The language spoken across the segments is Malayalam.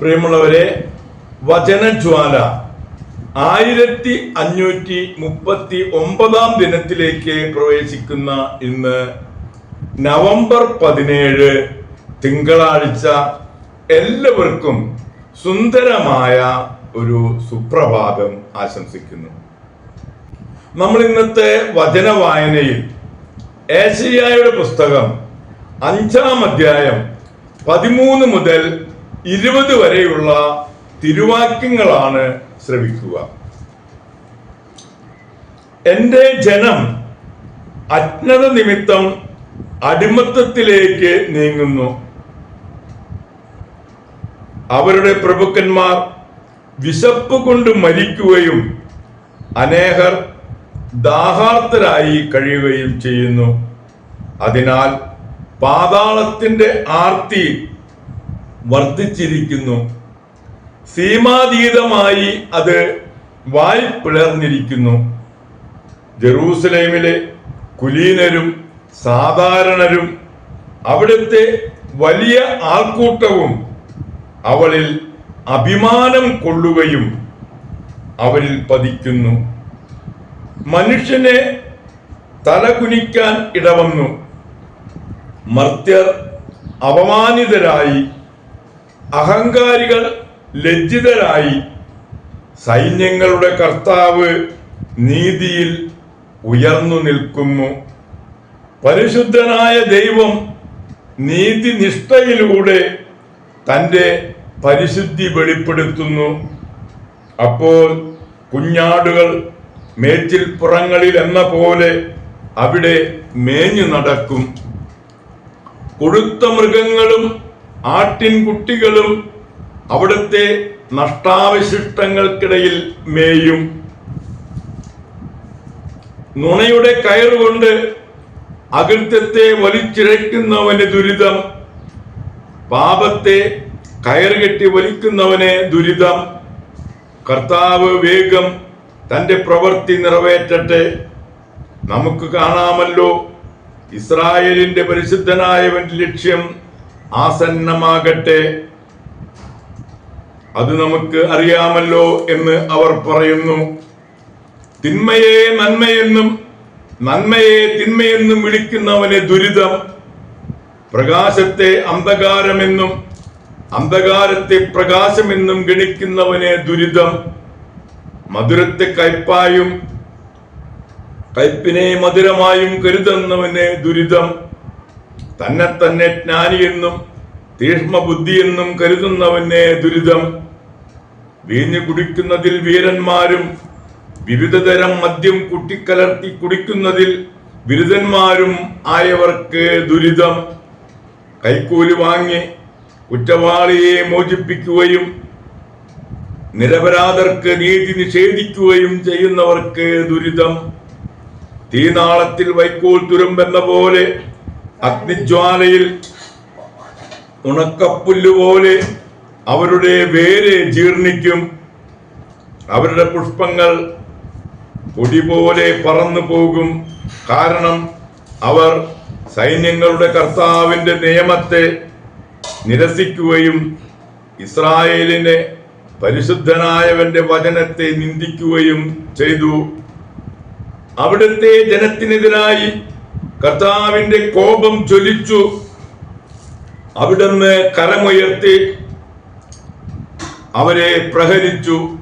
പ്രിയമുള്ളവരെ വചനജ്വാല ആയിരത്തി അഞ്ഞൂറ്റി മുപ്പത്തി ഒമ്പതാം ദിനത്തിലേക്ക് പ്രവേശിക്കുന്ന ഇന്ന് നവംബർ പതിനേഴ് തിങ്കളാഴ്ച എല്ലാവർക്കും സുന്ദരമായ ഒരു സുപ്രഭാതം ആശംസിക്കുന്നു. നമ്മൾ ഇന്നത്തെ വചന വായനയിൽ ഏഷ്യായുടെ പുസ്തകം അഞ്ചാം അധ്യായം പതിമൂന്ന് മുതൽ ഇരുപത് വരെയുള്ള തിരുവാക്യങ്ങളാണ് ശ്രവിക്കുക. എന്റെ ജനം അജ്ഞത നിമിത്തം അടിമത്തത്തിലേക്ക് നീങ്ങുന്നു. അവരുടെ പ്രഭുക്കന്മാർ വിശപ്പ് കൊണ്ട് മരിക്കുകയും അനേകർ ദാഹാർത്തരായി കഴിയുകയും ചെയ്യുന്നു. അതിനാൽ പാതാളത്തിന്റെ ആർത്തി വർദ്ധിച്ചിരിക്കുന്നു. സീമാതീതമായി അത് വായ് പിളർന്നിരിക്കുന്നു ജെറൂസലേമിലെ കുലീനരും സാധാരണരും അവിടുത്തെ വലിയ ആൾക്കൂട്ടവും അവളിൽ അഭിമാനം കൊള്ളുകയും അവരിൽ പതിക്കുന്നു. മനുഷ്യനെ തലകുനിക്കാൻ ഇടവന്നു. മർത്യർ അപമാനിതരായി. അഹങ്കാരികൾ ലജ്ജിതരായി സൈന്യങ്ങളുടെ കർത്താവ് നീതിയിൽ ഉയർന്നു നിൽക്കുന്നു. പരിശുദ്ധനായ ദൈവം നീതിനിഷ്ഠയിലൂടെ തന്റെ പരിശുദ്ധി വെളിപ്പെടുത്തുന്നു. അപ്പോൾ കുഞ്ഞാടുകൾ മേച്ചിൽ പുറങ്ങളിൽ എന്ന പോലെ അവിടെ മേഞ്ഞു നടക്കും. കൊഴുത്ത മൃഗങ്ങളും ആട്ടിൻകുട്ടികളും അവിടുത്തെ നഷ്ടാവശിഷ്ടങ്ങൾക്കിടയിൽ മേയും. നുണയുടെ കയറുകൊണ്ട് അകൃത്യത്തെ വലിച്ചിഴയ്ക്കുന്നവന് ദുരിതം. പാപത്തെ കയറുകെട്ടി വലിക്കുന്നവന് ദുരിതം. കർത്താവ് വേഗം തന്റെ പ്രവൃത്തി നിറവേറ്റട്ടെ. നമുക്ക് കാണാമല്ലോ ഇസ്രായേലിന്റെ പരിശുദ്ധനായവന്റെ ലക്ഷ്യം ആസന്നമാകട്ടെ. അത് നമുക്ക് അറിയാമല്ലോ എന്ന് അവർ പറയുന്നു. തിന്മയെ നന്മയെന്നും നന്മയെ തിന്മയെന്നും വിളിക്കുന്നവനെ ദുരിതം പ്രകാശത്തെ അന്ധകാരമെന്നും അന്ധകാരത്തെ പ്രകാശമെന്നും ഗണിക്കുന്നവനെ ദുരിതം മധുരത്തെ കയ്പായും കയ്പിനെ മധുരമായും കരുതുന്നവനെ ദുരിതം. തന്നെ തന്നെ ജ്ഞാനിയെന്നും തീഷ്മ ബുദ്ധിയെന്നും കരുതുന്നവനെ ദുരിതം. വീഞ്ഞു കുടിക്കുന്നതിൽ വീരന്മാരും വിവിധ വിവിധതരം മദ്യം കുട്ടിക്കലർത്തി കുടിക്കുന്നതിൽ ബിരുദന്മാരും ആയവർക്ക് ദുരിതം. കൈക്കൂലി വാങ്ങി കുറ്റവാളിയെ മോചിപ്പിക്കുകയും നിരപരാധർക്ക് നീതി നിഷേധിക്കുകയും ചെയ്യുന്നവർക്ക് ദുരിതം. തീനാളത്തിൽ വൈക്കോൽ തുരുമ്പെന്ന പോലെ അഗ്നിജ്വാലയിൽ ഉണക്കപ്പുല്ലുപോലെ അവരുടെ വേര് ജീർണിക്കും. അവരുടെ പുഷ്പങ്ങൾ പൊടി പോലെ പറന്നു പോകും. കാരണം അവർ സൈന്യങ്ങളുടെ കർത്താവിന്റെ നിയമത്തെ നിരസിക്കുകയും ഇസ്രായേലിനെ പരിശുദ്ധനായവന്റെ വചനത്തെ നിന്ദിക്കുകയും ചെയ്തു. അവിടുത്തെ ജനത്തിനെതിരായി കർത്താവിന്റെ കോപം ജ്വലിച്ചു. അവിടുന്ന് കരമുയർത്തി അവരെ പ്രഹരിച്ചു.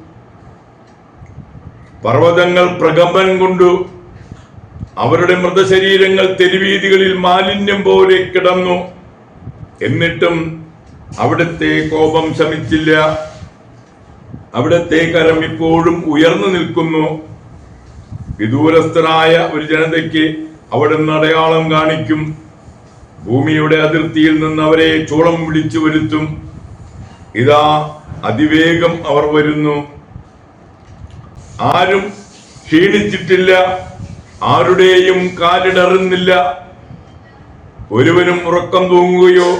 പർവതങ്ങൾ പ്രകമ്പൻ കൊണ്ടു അവരുടെ മൃതശരീരങ്ങൾ തെരുവീതികളിൽ മാലിന്യം പോലെ കിടന്നു. എന്നിട്ടും അവിടുത്തെ കോപം ശമിച്ചില്ല. അവിടുത്തെ കരം ഇപ്പോഴും ഉയർന്നു നിൽക്കുന്നു. വിദൂരസ്ഥരായ ഒരു ജനതയ്ക്ക് അവിടുന്ന് അടയാളം കാണിക്കും. ഭൂമിയുടെ അതിർത്തിയിൽ നിന്ന് അവരെ ചോളം വിളിച്ചു വരുത്തും. ഇതാ അതിവേഗം അവർ വരുന്നു. ആരും ക്ഷീണിച്ചിട്ടില്ല. ആരുടെയും കാലിടറുന്നില്ല. ഒരുവനും ഉറക്കം തൂങ്ങുകയോ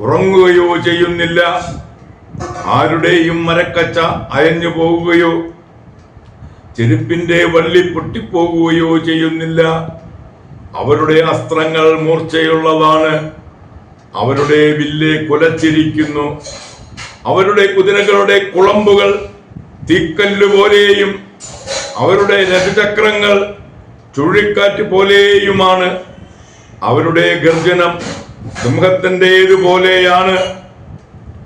ഉറങ്ങുകയോ ചെയ്യുന്നില്ല. ആരുടെയും മരക്കച്ച അയഞ്ഞു പോകുകയോ ചെരുപ്പിന്റെ വള്ളി പൊട്ടിപ്പോകുകയോ ചെയ്യുന്നില്ല. അവരുടെ അസ്ത്രങ്ങൾ മൂർച്ചയുള്ളതാണ്. അവരുടെ വില്ല് കുലച്ചിരിക്കുന്നു. അവരുടെ കുതിരകളുടെ കുളമ്പുകൾ തീക്കല്ല് പോലെയും അവരുടെ രഥചക്രങ്ങൾ ചുഴലിക്കാറ്റ് പോലെയുമാണ്. അവരുടെ ഗർജനം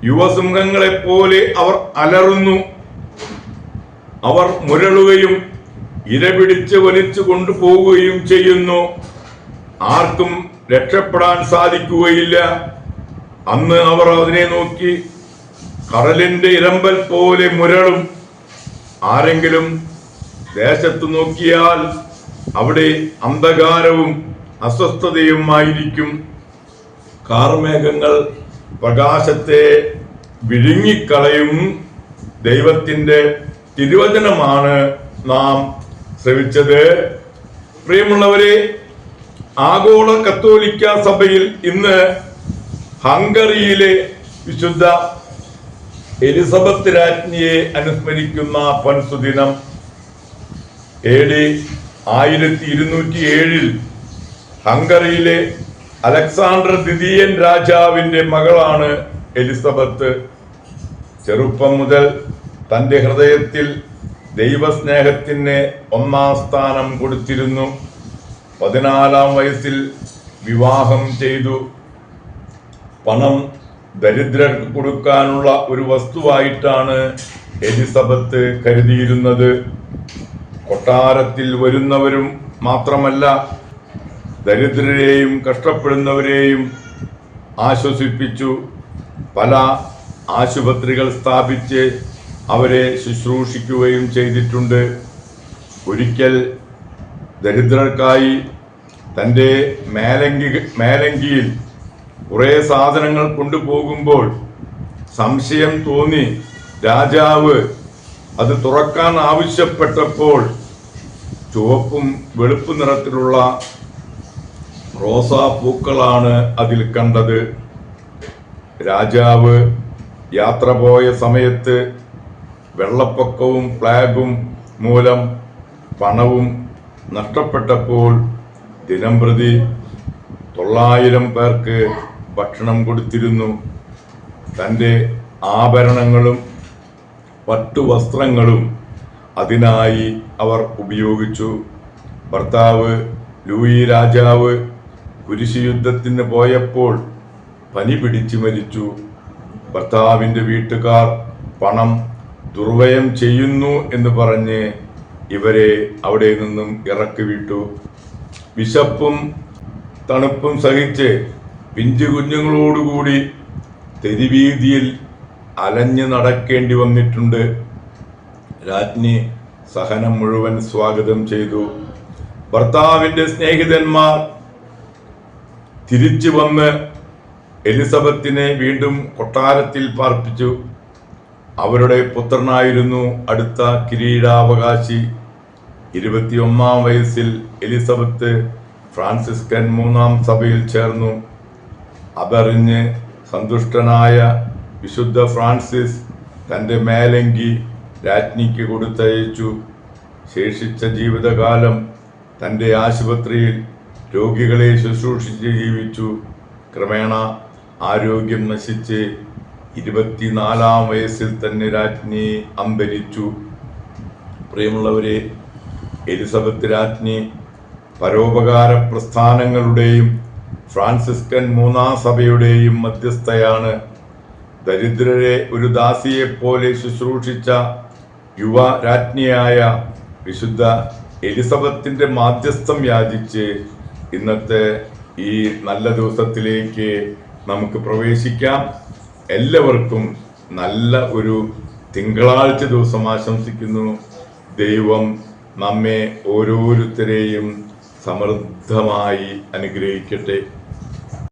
യുവസിംഹങ്ങളെ പോലെ അവർ അലറുന്നു. അവർ മുരളുകയും ഇരപിടിച്ച് വലിച്ചു കൊണ്ടുപോവുകയും ചെയ്യുന്നു. ആർക്കും രക്ഷപ്പെടാൻ സാധിക്കുകയില്ല. അന്ന് അവർ അതിനെ നോക്കി കടലിന്റെ ഇരമ്പൽ പോലെ മുരളും. ആരെങ്കിലും ദേശത്ത് നോക്കിയാൽ അവിടെ അന്ധകാരവും അസ്വസ്ഥതയുമായിരിക്കും കാർമേഘങ്ങൾ പ്രകാശത്തെ വിഴുങ്ങിക്കളയും. ദൈവത്തിന്റെ തിരുവചനമാണ് നാം ശ്രവിച്ചത്. പ്രിയമുള്ളവരെ ആഗോള കത്തോലിക്ക സഭയിൽ ഇന്ന് ഹംഗറിയിലെ വിശുദ്ധ എലിസബത്ത് രാജ്ഞിയെ അനുസ്മരിക്കുന്ന പൻസുദിനം എ ഡി ആയിരത്തി ഇരുന്നൂറ്റി ഏഴിൽ ഹംഗറിയിലെ അലക്സാണ്ടർ ദ്വിതീയൻ രാജാവിന്റെ മകളാണ് എലിസബത്ത്. ചെറുപ്പം മുതൽ തന്റെ ഹൃദയത്തിൽ ദൈവസ്നേഹത്തിന് ഒന്നാം സ്ഥാനം കൊടുത്തിരുന്നു. പതിനാലാം വയസ്സിൽ വിവാഹം ചെയ്തു. പണം ദരിദ്രർക്ക് കൊടുക്കാനുള്ള ഒരു വസ്തുവായിട്ടാണ് എലിസബത്ത് കരുതിയിരുന്നത്. കൊട്ടാരത്തിൽ വരുന്നവരും മാത്രമല്ല ദരിദ്രരെയും കഷ്ടപ്പെടുന്നവരെയും ആശ്വസിപ്പിച്ചു. പല ആശുപത്രികൾ സ്ഥാപിച്ച് അവരെ ശുശ്രൂഷിക്കുകയും ചെയ്തിട്ടുണ്ട്. ഒരിക്കൽ ദരിദ്രർക്കായി തന്റെ മേലങ്കി മേലങ്കിയിൽ കുറേ സാധനങ്ങൾ കൊണ്ടുപോകുമ്പോൾ സംശയം തോന്നി. രാജാവ് അത് തുറക്കാൻ ആവശ്യപ്പെട്ടപ്പോൾ ചുവപ്പും വെളുപ്പ് നിറത്തിലുള്ള റോസാ പൂക്കളാണ് അതിൽ കണ്ടത്. രാജാവ് യാത്ര പോയ സമയത്ത് വെള്ളപ്പൊക്കവും പ്ലാഗും മൂലം പണവും നഷ്ടപ്പെട്ടപ്പോൾ ദിനം പ്രതി തൊള്ളായിരം പേർക്ക് ഭക്ഷണം കൊടുത്തിരുന്നു. തന്റെ ആഭരണങ്ങളും പട്ടുവസ്ത്രങ്ങളും അതിനായി അവർ ഉപയോഗിച്ചു. ഭർത്താവ് ലൂയി രാജാവ് കുരിശ് യുദ്ധത്തിന് പോയപ്പോൾ പനി പിടിച്ചു മരിച്ചു. ഭർത്താവിന്റെ വീട്ടുകാർ പണം ദുർവയം ചെയ്യുന്നു എന്ന് പറഞ്ഞ് ഇവരെ അവിടെ നിന്നും ഇറക്കി വിട്ടു വിശപ്പും തണുപ്പും സഹിച്ച് പിഞ്ചു കുഞ്ഞുങ്ങളോടുകൂടി തെരുവീതിയിൽ അലഞ്ഞു നടക്കേണ്ടി വന്നിട്ടുണ്ട്. രാജ്ഞി സഹനം മുഴുവൻ സ്വാഗതം ചെയ്തു. ഭർത്താവിന്റെ സ്നേഹിതന്മാർ തിരിച്ചു വന്ന് എലിസബത്തിനെ വീണ്ടും കൊട്ടാരത്തിൽ പാർപ്പിച്ചു. അവരുടെ പുത്രനായിരുന്നു അടുത്ത കിരീടാവകാശി. ഇരുപത്തിയൊന്നാം വയസ്സിൽ എലിസബത്ത് ഫ്രാൻസിസ്കൻ മൂന്നാം സഭയിൽ ചേർന്നു. അതറിഞ്ഞ് സന്തുഷ്ടനായ വിശുദ്ധ ഫ്രാൻസിസ് തന്റെ മേലങ്കി രാജ്ഞിക്ക് കൊടുത്തയച്ചു. ശേഷിച്ച ജീവിതകാലം തന്റെ ആശുപത്രിയിൽ രോഗികളെ ശുശ്രൂഷിച്ച് ജീവിച്ചു. ക്രമേണ ആരോഗ്യം നശിച്ച് ഇരുപത്തിനാലാം വയസ്സിൽ തന്നെ രാജ്ഞി അമ്പരിച്ചു പ്രിയമുള്ളവരെ എലിസബത്ത് രാജ്ഞി പരോപകാര പ്രസ്ഥാനങ്ങളുടെയും ഫ്രാൻസിസ്കൻ മൂന്നാം സഭയുടെയും മധ്യസ്ഥയാണ്. ദരിദ്രരെ ഒരു ദാസിയെപ്പോലെ ശുശ്രൂഷിച്ച യുവ രാജ്ഞിയായ വിശുദ്ധ എലിസബത്തിന്റെ മാധ്യസ്ഥം യാചിച്ച് ഇന്നത്തെ ഈ നല്ല ദിവസത്തിലേക്ക് നമുക്ക് പ്രവേശിക്കാം. എല്ലാവർക്കും നല്ല ഒരു തിങ്കളാഴ്ച ദിവസം ആശംസിക്കുന്നു. ദൈവം നമ്മെ ഓരോരുത്തരെയും സമൃദ്ധമായി അനുഗ്രഹിക്കട്ടെ.